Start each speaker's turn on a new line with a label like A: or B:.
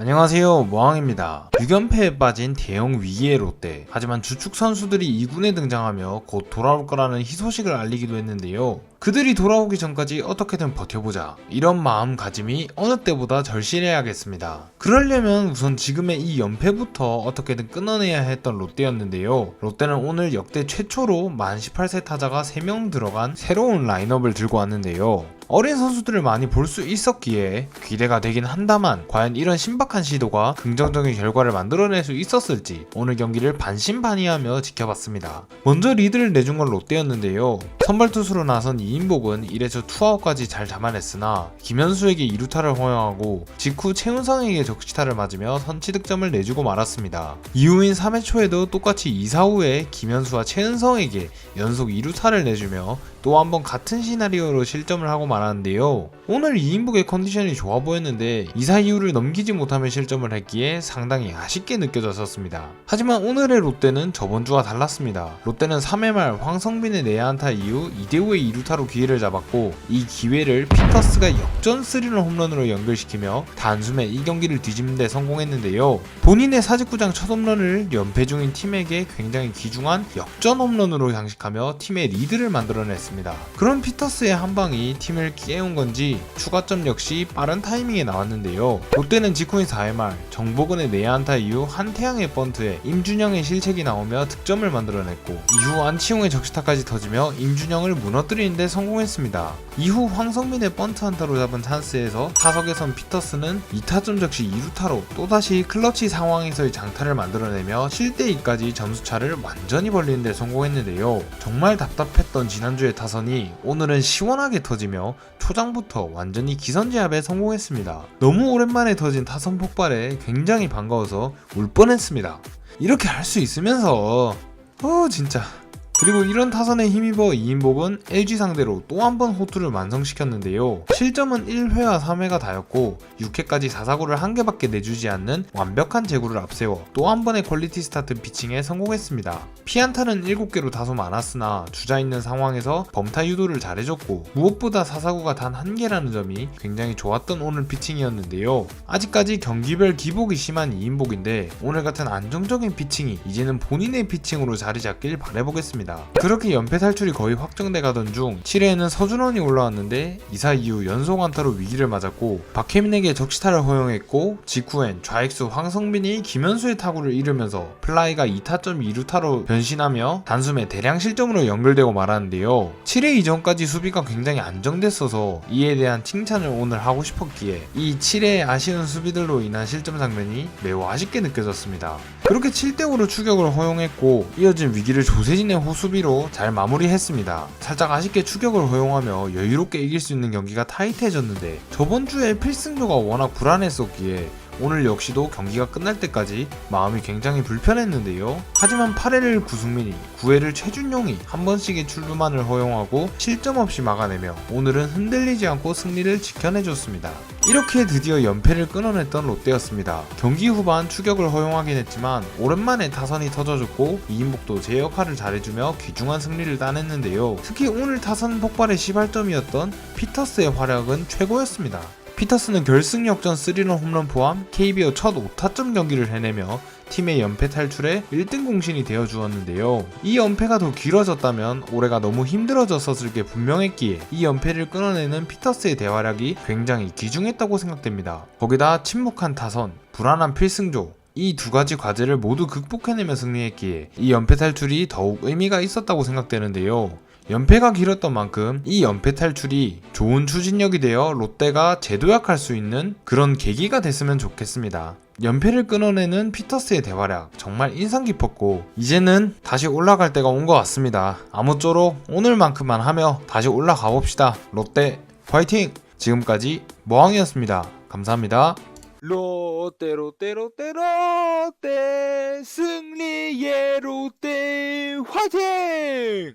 A: 안녕하세요 모항입니다. 6연패에 빠진 대형 위기의 롯데. 하지만 주축 선수들이 2군에 등장하며 곧 돌아올 거라는 희소식을 알리기도 했는데요 그들이 돌아오기 전까지 어떻게든 버텨보자 이런 마음가짐이 어느 때보다 절실해야겠습니다 그러려면 우선 지금의 이 연패부터 어떻게든 끊어내야 했던 롯데였는데요 롯데는 오늘 역대 최초로 만 18세 타자가 3명 들어간 새로운 라인업을 들고 왔는데요 어린 선수들을 많이 볼 수 있었기에 기대가 되긴 한다만 과연 이런 신박한 시도가 긍정적인 결과를 만들어낼 수 있었을지 오늘 경기를 반신반의하며 지켜봤습니다. 먼저 리드를 내준 건 롯데였는데요. 선발 투수로 나선 이 인복은 1회초 투아웃까지 잘 잡아냈으나 김현수에게 2루타를 허용하고 직후 최은성에게 적시타를 맞으며 선취 득점을 내주고 말았습니다. 이후인 3회 초에도 똑같이 2, 4후에 김현수와 최은성에게 연속 2루타를 내주며 또 한 번 같은 시나리오로 실점을 하고 말았는데요. 오늘 이인복의 컨디션이 좋아 보였는데 2사 이후를 넘기지 못하며 실점을 했기에 상당히 아쉽게 느껴졌었습니다. 하지만 오늘의 롯데는 저번 주와 달랐습니다. 롯데는 3회 말 황성빈의 내야안타 이후 이대호의 2루타로 기회를 잡았고 이 기회를 피터스가 역전 3런 홈런으로 연결시키며 단숨에 이 경기를 뒤집는 데 성공했는데요. 본인의 49장 첫 홈런을 연패 중인 팀에게 굉장히 귀중한 역전 홈런으로 장식하며 팀의 리드를 만들어냈습니다. 그런 피터스의 한 방이 팀을 깨운 건지 추가점 역시 빠른 타이밍에 나왔는데요. 롯데는 직후인 4회 말 정보근의 내야안타 이후 한태양의 번트에 임준영의 실책이 나오며 득점을 만들어냈고 이후 안치홍의 적시타까지 터지며 임준영을 무너뜨리는데 성공했습니다. 이후 황성민의 번트 한타로 잡은 찬스에서 타석에선 피터스는 2타점 적시 2루타로 또다시 클러치 상황에서의 장타를 만들어내며 7대2까지 점수차를 완전히 벌리는 데 성공했는데요. 정말 답답했던 지난주의 타선이 오늘은 시원하게 터지며 초장부터 완전히 기선제압에 성공했습니다. 너무 오랜만에 터진 타선 폭발에 굉장히 반가워서 울 뻔했습니다. 이렇게 할 수 있으면서 어 진짜 그리고 이런 타선에 힘입어 이인복은 LG 상대로 또 한 번 호투를 완성시켰는데요. 실점은 1회와 3회가 다였고 6회까지 4사구를 한 개밖에 내주지 않는 완벽한 제구를 앞세워 또 한 번의 퀄리티 스타트 피칭에 성공했습니다. 피안타는 7개로 다소 많았으나 주자 있는 상황에서 범타 유도를 잘해줬고 무엇보다 4사구가 단 한 개라는 점이 굉장히 좋았던 오늘 피칭이었는데요. 아직까지 경기별 기복이 심한 이인복인데 오늘 같은 안정적인 피칭이 이제는 본인의 피칭으로 자리 잡길 바라보겠습니다. 그렇게 연패 탈출이 거의 확정돼 가던 중 7회에는 서준원이 올라왔는데 2사 이후 연속 안타로 위기를 맞았고 박혜민에게 적시타를 허용했고 직후엔 좌익수 황성빈이 김현수의 타구를 잃으면서 플라이가 2타점 2루타로 변신하며 단숨에 대량 실점으로 연결되고 말았는데요. 7회 이전까지 수비가 굉장히 안정됐어서 이에 대한 칭찬을 오늘 하고 싶었기에 이 7회의 아쉬운 수비들로 인한 실점 장면이 매우 아쉽게 느껴졌습니다. 그렇게 7대5로 추격을 허용했고 이어진 위기를 조세진의 호 수비로 잘 마무리했습니다. 살짝 아쉽게 추격을 허용하며 여유롭게 이길 수 있는 경기가 타이트해졌는데 저번 주에 필승조가 워낙 불안했었기에 오늘 역시도 경기가 끝날 때까지 마음이 굉장히 불편했는데요. 하지만 8회를 구승민이, 9회를 최준용이 한 번씩의 출루만을 허용하고 실점 없이 막아내며 오늘은 흔들리지 않고 승리를 지켜내줬습니다. 이렇게 드디어 연패를 끊어냈던 롯데였습니다. 경기 후반 추격을 허용하긴 했지만 오랜만에 타선이 터져줬고 이인복도 제 역할을 잘해주며 귀중한 승리를 따냈는데요. 특히 오늘 타선 폭발의 시발점이었던 피터스의 활약은 최고였습니다. 피터스는 결승 역전 3런 홈런 포함 KBO 첫 5타점 경기를 해내며 팀의 연패 탈출에 1등 공신이 되어 주었는데요. 이 연패가 더 길어졌다면 올해가 너무 힘들어졌었을 게 분명했기에 이 연패를 끊어내는 피터스의 대활약이 굉장히 귀중했다고 생각됩니다. 거기다 침묵한 타선, 불안한 필승조, 이 두 가지 과제를 모두 극복해내며 승리했기에 이 연패 탈출이 더욱 의미가 있었다고 생각되는데요. 연패가 길었던 만큼 이 연패 탈출이 좋은 추진력이 되어 롯데가 재도약할 수 있는 그런 계기가 됐으면 좋겠습니다. 연패를 끊어내는 피터스의 대활약 정말 인상 깊었고 이제는 다시 올라갈 때가 온 것 같습니다. 아무쪼록 오늘만큼만 하며 다시 올라가 봅시다. 롯데 화이팅! 지금까지 모항이었습니다. 감사합니다. 롯데 롯데 롯데 롯데 승리의 롯데 화이팅!